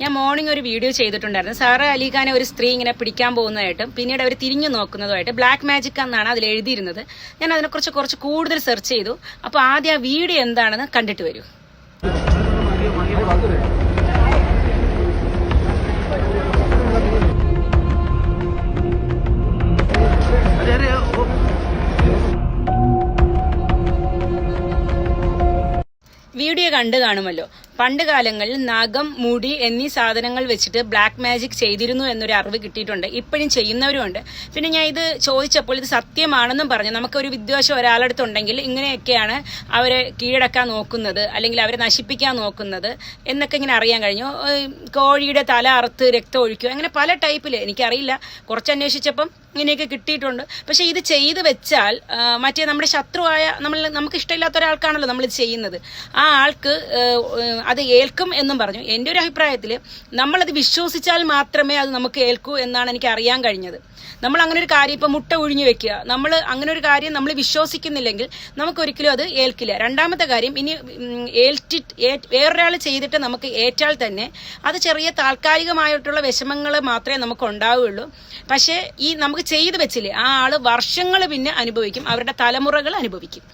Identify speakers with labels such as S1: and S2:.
S1: ഞാൻ മോർണിംഗ് ഒരു വീഡിയോ ചെയ്തിട്ടുണ്ടായിരുന്നു. സാറ അലിഖാനെ ഒരു സ്ത്രീ ഇങ്ങനെ പിടിക്കാൻ പോകുന്നതായിട്ടും പിന്നീട് അവർ തിരിഞ്ഞു നോക്കുന്നതുമായിട്ട് ബ്ലാക്ക് മാജിക് എന്നാണ് അതിൽ എഴുതിയിരുന്നത്. ഞാൻ അതിനെക്കുറിച്ച് കുറച്ച് കൂടുതൽ സെർച്ച് ചെയ്തു. അപ്പോൾ ആദ്യം ആ വീഡിയോ എന്താണെന്ന് കണ്ടിട്ട് വരൂ. വീഡിയോ കണ്ടു കാണുമല്ലോ. പണ്ട് കാലങ്ങളിൽ നഖം മുടി എന്നീ സാധനങ്ങൾ വെച്ചിട്ട് ബ്ലാക്ക് മാജിക് ചെയ്തിരുന്നു എന്നൊരു അറിവ് കിട്ടിയിട്ടുണ്ട്. ഇപ്പോഴും ചെയ്യുന്നവരുമുണ്ട്. പിന്നെ ഞാൻ ഇത് ചോദിച്ചപ്പോൾ ഇത് സത്യമാണെന്നും പറഞ്ഞു. നമുക്കൊരു വിദ്വേഷം ഒരാളടുത്തുണ്ടെങ്കിൽ ഇങ്ങനെയൊക്കെയാണ് അവരെ കീഴടക്കാൻ നോക്കുന്നത് അല്ലെങ്കിൽ അവരെ നശിപ്പിക്കാൻ നോക്കുന്നത് എന്നൊക്കെ ഇങ്ങനെ അറിയാൻ കഴിഞ്ഞു. കോഴിയുടെ തല അറുത്ത് രക്തം ഒഴിക്കുക അങ്ങനെ പല ടൈപ്പിൽ എനിക്കറിയില്ല. കുറച്ച് അന്വേഷിച്ചപ്പം ഇങ്ങനെയൊക്കെ കിട്ടിയിട്ടുണ്ട്. പക്ഷേ ഇത് ചെയ്ത് വെച്ചാൽ മറ്റേ നമ്മുടെ ശത്രുവായ നമ്മൾ നമുക്ക് ഇഷ്ടമില്ലാത്ത ഒരാൾക്കാണല്ലോ നമ്മൾ ചെയ്യുന്നത്. ആ ആൾക്ക് അത് ഏൽക്കും എന്നും പറഞ്ഞു. എന്റെ ഒരു അഭിപ്രായത്തിൽ നമ്മളത് വിശ്വസിച്ചാൽ മാത്രമേ അത് നമുക്ക് ഏൽക്കൂ എന്നാണ് എനിക്ക് അറിയാൻ കഴിഞ്ഞത്. നമ്മൾ അങ്ങനെ ഒരു കാര്യം ഇപ്പം മുട്ട ഒഴിഞ്ഞു വെക്കുക നമ്മൾ അങ്ങനെ ഒരു കാര്യം നമ്മൾ വിശ്വസിക്കുന്നില്ലെങ്കിൽ നമുക്കൊരിക്കലും അത് ഏൽക്കില്ല. രണ്ടാമത്തെ കാര്യം ഇനി ഏൽറ്റിട്ട് വേറൊരാൾ ചെയ്തിട്ട് നമുക്ക് ഏറ്റാൽ തന്നെ അത് ചെറിയ താൽക്കാലികമായിട്ടുള്ള വിഷമങ്ങൾ മാത്രമേ നമുക്ക് ഉണ്ടാവുകയുള്ളൂ. പക്ഷേ ഈ നമുക്ക് ചെയ്തു വെച്ചില്ലേ ആ ആൾ വർഷങ്ങൾ പിന്നെ അനുഭവിക്കും അവരുടെ തലമുറകൾ അനുഭവിക്കും.